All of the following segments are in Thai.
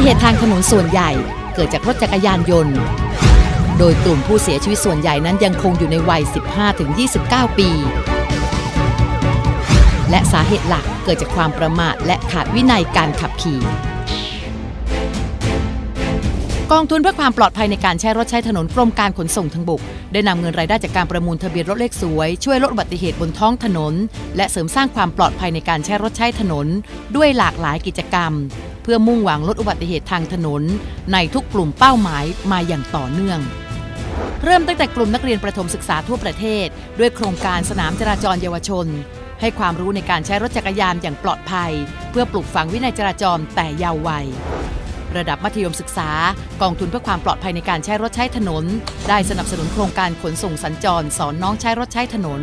เหตุทางถนนส่วนใหญ่เกิดจากรถจักรยานยนต์ โดยกลุ่มผู้เสียชีวิตส่วนใหญ่นั้นยังคงอยู่ในวัย 15-29 ปี และสาเหตุหลักเกิดจากความประมาทและขาดวินัยการขับขี่ กองทุนเพื่อความปลอดภัยในการใช้รถใช้ถนนกรมการขนส่งทางบก ได้นำเงินรายได้จากการประมูลทะเบียนรถเลขสวย ช่วยลดอุบัติเหตุบนท้องถนน และเสริมสร้างความปลอดภัยในการใช้รถใช้ถนน ด้วยหลากหลายกิจกรรม เพื่อมุ่งหวังลดอุบัติเหตุทางถนน ในทุกกลุ่มเป้าหมายมาอย่างต่อเนื่อง เริ่มตั้งแต่กลุ่มนักเรียนประถมศึกษาทั่วประเทศ ด้วยโครงการสนามจราจรเยาวชน ให้ความรู้ในการใช้รถจักรยานอย่างปลอดภัย เพื่อปลูกฝังวินัยจราจรแต่ยาววัยระดับมัธยมศึกษากองทุนเพื่อความปลอดภัยในการใช้รถใช้ถนน ได้สนับสนุนโครงการขนส่งสัญจร สอนน้องใช้รถใช้ถนน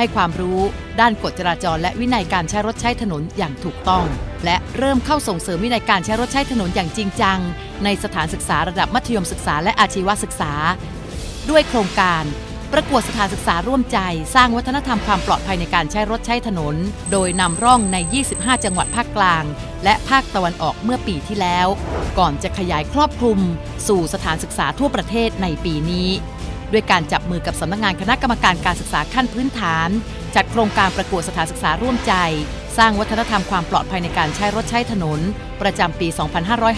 ให้ความรู้ด้านกฎจราจร และวินัยการใช้รถใช้ถนนอย่างถูกต้อง และเริ่มเข้าส่งเสริมวินัยการใช้รถใช้ถนนอย่างจริงจัง ในสถานศึกษาระดับมัธยมศึกษาและอาชีวศึกษา ด้วยโครงการประกวดสถานศึกษาร่วมใจ สร้างวัฒนธรรมความปลอดภัยในการใช้รถใช้ถนน โดยนำร่องใน 25 จังหวัดภาคกลาง และภาคตะวันออกเมื่อปีที่แล้ว ก่อนจะขยายครอบคลุม สู่สถานศึกษาทั่วประเทศในปีนี้ ด้วยการจับมือกับสำนักงานคณะกรรมการการศึกษาขั้นพื้นฐาน จัดโครงการประกวดสถานศึกษาร่วมใจ สร้างวัฒนธรรมความปลอดภัยในการใช้รถใช้ถนน ประจำปี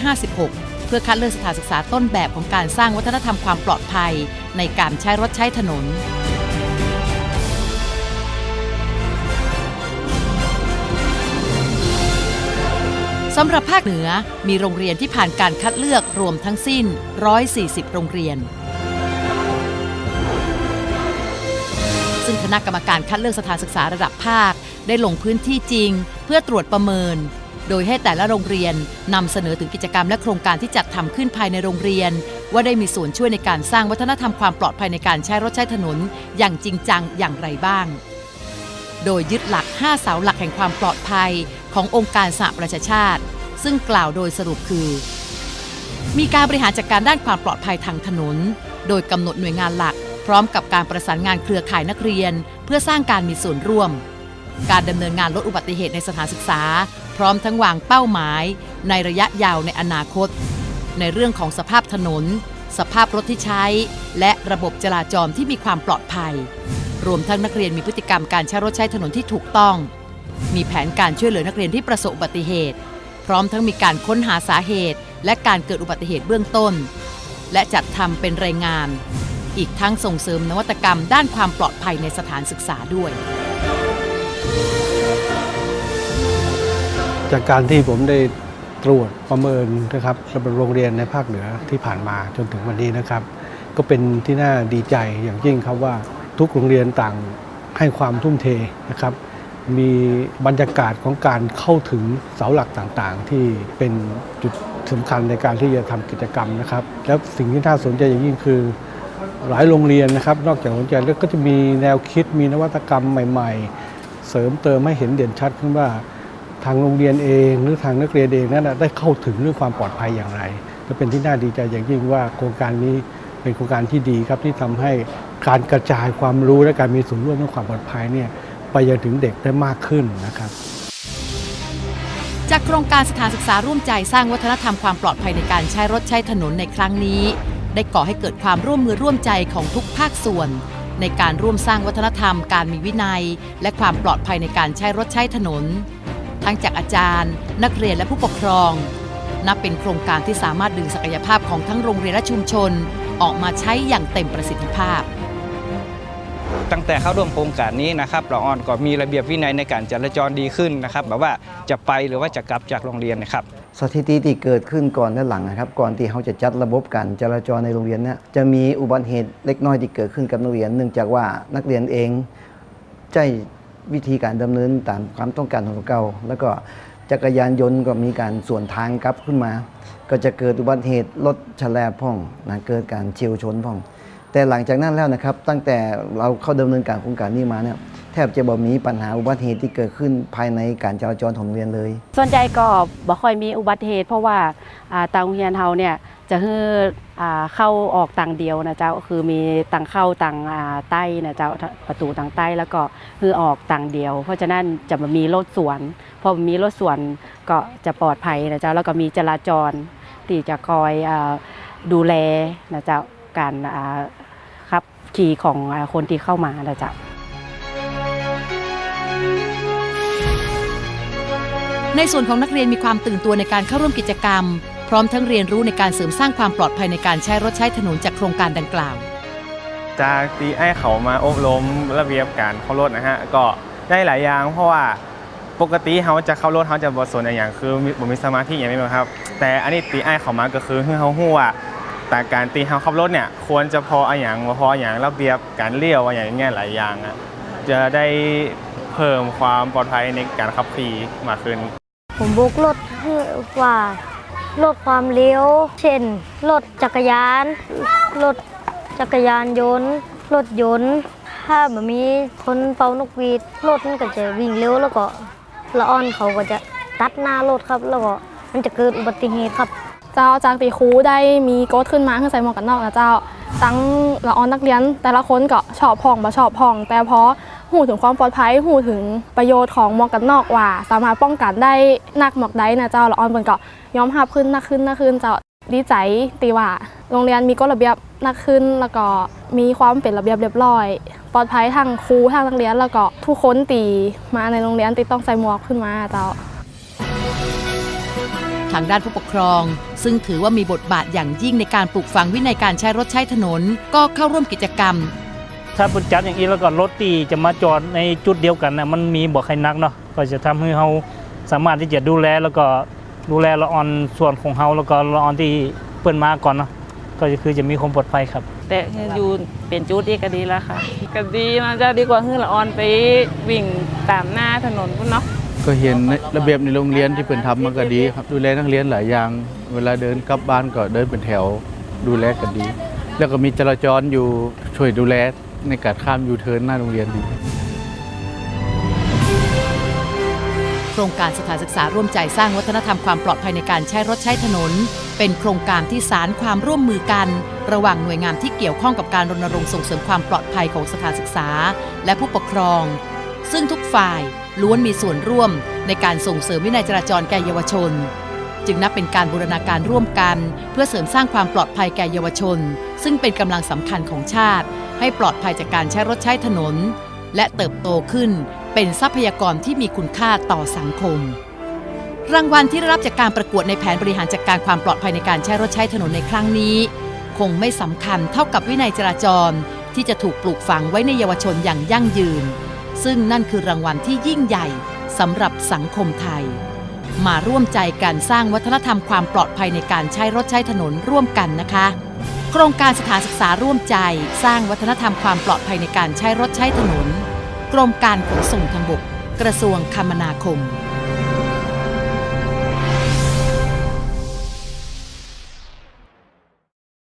2556 เพื่อคัดเลือกสถานศึกษาต้นแบบของการสร้างวัฒนธรรมความปลอดภัย ในการใช้รถใช้ถนนสำหรับภาคเหนือมีโรงเรียนที่ผ่านการคัดเลือกรวมทั้งสิ้น 140 โรงเรียน ซึ่งคณะกรรมการคัดเลือกสถานศึกษาระดับภาค ได้ลงพื้นที่จริง เพื่อตรวจประเมิน โดยให้แต่ละโรงเรียนนำเสนอถึงกิจกรรมและโครงการที่จัดทำขึ้นภายในโรงเรียน ว่าได้มีส่วนช่วยในการสร้างวัฒนธรรมความปลอดภัยในการใช้รถใช้ถนน อย่างจริงจังอย่างไรบ้าง โดยยึดหลัก 5 เสาหลักแห่งความปลอดภัยขององค์การสหประชาชาติ ซึ่งกล่าวโดยสรุปคือ มีการบริหารจัดการด้านความปลอดภัยทางถนน โดยกำหนดหน่วยงานหลัก พร้อมกับการประสานงานเครือข่ายนักเรียน เพื่อสร้างการมีส่วนร่วม การดำเนินงานลดอุบัติเหตุในสถานศึกษา พร้อมทั้งวางเป้าหมาย ในระยะยาวในอนาคต ในเรื่องของสภาพถนน สภาพรถที่ใช้ และระบบจราจรที่มีความปลอดภัย รวมทั้งนักเรียนมีพฤติกรรมการใช้รถใช้ถนนที่ถูกต้อง มีแผนการช่วยเหลือนักเรียนที่ประสบอุบัติเหตุ พร้อมทั้งมีการค้นหาสาเหตุ และการเกิดอุบัติเหตุเบื้องต้น และจัดทำเป็นรายงาน อีกทั้งส่งเสริมนวัตกรรมด้านความปลอดภัยในสถานศึกษาด้วย จากการที่ผมได้ตรวจประเมินนะครับสำหรับโรงเรียนในภาคเหนือที่ผ่านมาจนถึงวันนี้นะครับ ก็เป็นที่น่าดีใจอย่างยิ่งครับว่าทุกโรงเรียนต่างให้ความทุ่มเทนะครับ มีบรรยากาศของการเข้าถึงเสาหลักต่างๆ ที่เป็นจุดสำคัญในการที่จะทำกิจกรรมนะครับ แล้วสิ่งที่น่าสนใจอย่างยิ่งคือ หลายโรงเรียนนะครับ นอกจากสนใจแล้วก็จะมีแนวคิดมีนวัตกรรมใหม่ๆ เสริมเติมให้เห็นเด่นชัดขึ้นว่าทางโรงเรียนเองหรือทางนักเรียนเองนั้นได้เข้าถึงเรื่องความปลอดภัยอย่างไรก็เป็นที่น่าดีใจอย่างยิ่งว่าโครงการนี้เป็นโครงการที่ดีครับที่ทำให้การกระจายความรู้และการมีส่วนร่วมเรื่องความปลอดภัยเนี่ยไปยังถึงเด็กได้มากขึ้นนะครับ จากโครงการสถานศึกษาร่วมใจสร้างวัฒนธรรมความปลอดภัยในการใช้รถใช้ถนนในครั้งนี้ ได้ก่อให้เกิดความร่วมมือร่วมใจของทุกภาคส่วน ในการร่วมสร้างวัฒนธรรมการมีวินัย และความปลอดภัยในการใช้รถใช้ถนน ทั้งจากอาจารย์ นักเรียนและผู้ปกครอง นับเป็นโครงการที่สามารถดึงศักยภาพของทั้งโรงเรียนและชุมชน ออกมาใช้อย่างเต็มประสิทธิภาพ ตั้งแต่เข้าร่วมโครงการนี้นะครับเราออนก็มีระเบียบวินัยในการจราจรดีขึ้นนะครับแบบว่าจะไปหรือว่าจะกลับจากโรงเรียนนะครับ สถิติที่เกิดขึ้นก่อนและหลังนะครับ ก่อนที่เขาจะจัดระบบการจราจรในโรงเรียนเนี่ยจะมีอุบัติเหตุเล็กน้อยที่เกิดขึ้นกับนักเรียน เนื่องจากว่านักเรียนเองใช้วิธีการดำเนินตามความต้องการของเขาแล้วก็จักรยานยนต์ก็มีการส่วนทางกลับขึ้นมา ก็จะเกิดอุบัติเหตุรถฉลบพ่องนะเกิดการเฉียวชนพ่อง แต่หลังจากนั้นแล้วนะครับ ตั้งแต่เราเข้าดำเนินการโครงการนี้มาเนี่ย แทบจะบ่มีปัญหาอุบัติเหตุที่เกิดขึ้นภายในการจราจรของโรงเรียนเลย ส่วนใหญ่ก็บ่ค่อยมีอุบัติเหตุ เพราะว่าอ่าทางโรงเรียนเฮาเนี่ยจะฮืออ่าเข้าออกต่างเดียวนะเจ้าคือมีต่างเข้าต่างอ่าใต้นะเจ้าประตูต่างใต้แล้วก็ฮือออกต่างเดียว เพราะฉะนั้นจะบ่มีรถสวนพอมีรถสวนก็จะปลอดภัยนะเจ้าแล้วก็มีจราจรที่จะคอยอ่าดูแลนะเจ้าการอ่าขับขี่ของคนที่เข้ามานะเจ้า ในส่วนของนักเรียนมีความตื่นตัวในการเข้าร่วมกิจกรรม พร้อมทั้งเรียนรู้ในการเสริมสร้างความปลอดภัยในการใช้รถใช้ถนนจากโครงการดังกล่าว จากตีไอ้เขามาอบรมระเบียบการเข้ารถนะฮะก็ได้หลายอย่างเพราะว่าปกติเขาจะเข้ารถเขาจะบทสนอย่างคือมีผมมีสมาธิอย่างนี้ครับ แต่อันนี้ตีไอ้เขามาก็คือให้เขาหัวแต่การตีเขาขับรถเนี่ยควรจะพออย่างพออย่างระเบียบการเลี้ยวอะอย่างเงี้ยหลายอย่างอะจะได้เพิ่มความปลอดภัยในการขับขี่มากขึ้น ผมบุกรถเพื่อว่าลดความเร็วเช่นรถจักรยานรถจักรยานยนต์รถยนต์ ถ้าแบบมีคนเป่านกหวีดรถมันก็จะวิ่งเร็วแล้วก็ละอ่อนเขาก็จะตัดหน้ารถครับ แล้วก็มันจะเกิดอุบัติเหตุครับ เจ้าจากตีครูได้มีโกดขึ้นมาคือใส่หมวกกันน็อกนะเจ้า ตั้งละออนนักเรียน แต่ละคนก็ชอบพองบ่ชอบพอง แต่พอ หูถึงความปลอดภัยหูถึงประโยชน์ของหมวกกันนอกว่า สามารถป้องกันได้นักหมวกได้นะเจ้าละออนเปินก็ยอมรับขึ้นนักขึ้นนักขึ้นเจ้าดีใจตีว่า โรงเรียนมีกฎระเบียบนักขึ้น แล้วก็มีความเป็นระเบียบเรียบร้อย ปลอดภัยทั้งครูทั้งนักเรียนแล้วก็ทุกคนตีมาในโรงเรียนตีต้องใส่หมวกขึ้นมาเจ้าทางด้านผู้ปกครอง ซึ่งถือว่ามีบทบาทอย่างยิ่งในการปลูกฝังวินัยการใช้รถใช้ถนน ก็เข้าร่วมกิจกรรม ถ้าเป็นจัดอย่างนี้แล้วก็รถตีจะมาจอดในจุดเดียวกันนะมันมีบ่อใครนักเนาะก็จะทำให้เราสามารถที่จะดูแลแล้วก็ดูแลละออนส่วนของเราแล้วก็ละออนที่เปิ้นมาก่อนเนาะก็คือจะมีความปลอดภัยครับ แต่อยู่เป็นจุดอีกก็ดีแล้วค่ะก็ดีมันจะดีกว่าฮือละออนไปวิ่งตามหน้าถนนพุ่นเนาะก็เห็นระเบียบในโรงเรียนที่เป็นทำมันก็ดีครับดูแลนักเรียนหลายอย่าง เวลาเดินกลับบ้านก็เดินเป็นแถวดูแลกันดี แล้วก็มีจราจรอยู่ช่วยดูแล ในการข้ามยูเทิร์นหน้าโรงเรียนดีโครงการสถานศึกษาร่วมใจสร้างวัฒนธรรมความปลอดภัยในการใช้รถใช้ถนน เป็นโครงการที่สารความร่วมมือกัน ระหว่างหน่วยงานที่เกี่ยวข้องกับการรณรงค์ส่งเสริมความปลอดภัยของสถานศึกษา และผู้ปกครอง ซึ่งทุกฝ่ายล้วนมีส่วนร่วมในการส่งเสริมวินัยจราจรแก่เยาวชน จึงนับเป็นการบูรณาการร่วมกัน เพื่อเสริมสร้างความปลอดภัยแก่เยาวชน ซึ่งเป็นกำลังสำคัญของชาติ ให้ปลอดภัยจากการใช้รถใช้ถนน และเติบโตขึ้น เป็นทรัพยากรที่มีคุณค่าต่อสังคม รางวัลที่ได้รับจากการประกวดในแผนบริหารจัดการความปลอดภัยในการใช้รถใช้ถนนในครั้งนี้ คงไม่สำคัญเท่ากับวินัยจราจร ที่จะถูกปลูกฝังไว้ในเยาวชนอย่างยั่งยืน ซึ่งนั่นคือรางวัลที่ยิ่งใหญ่สำหรับสังคมไทย มาร่วมใจกันสร้างวัฒนธรรมความปลอดภัยในการใช้รถใช้ถนนร่วมกันนะคะ โครงการสถานศึกษาร่วมใจ สร้างวัฒนธรรมความปลอดภัยในการใช้รถใช้ถนน กรมการขนส่งทางบก กระทรวงคมนาคม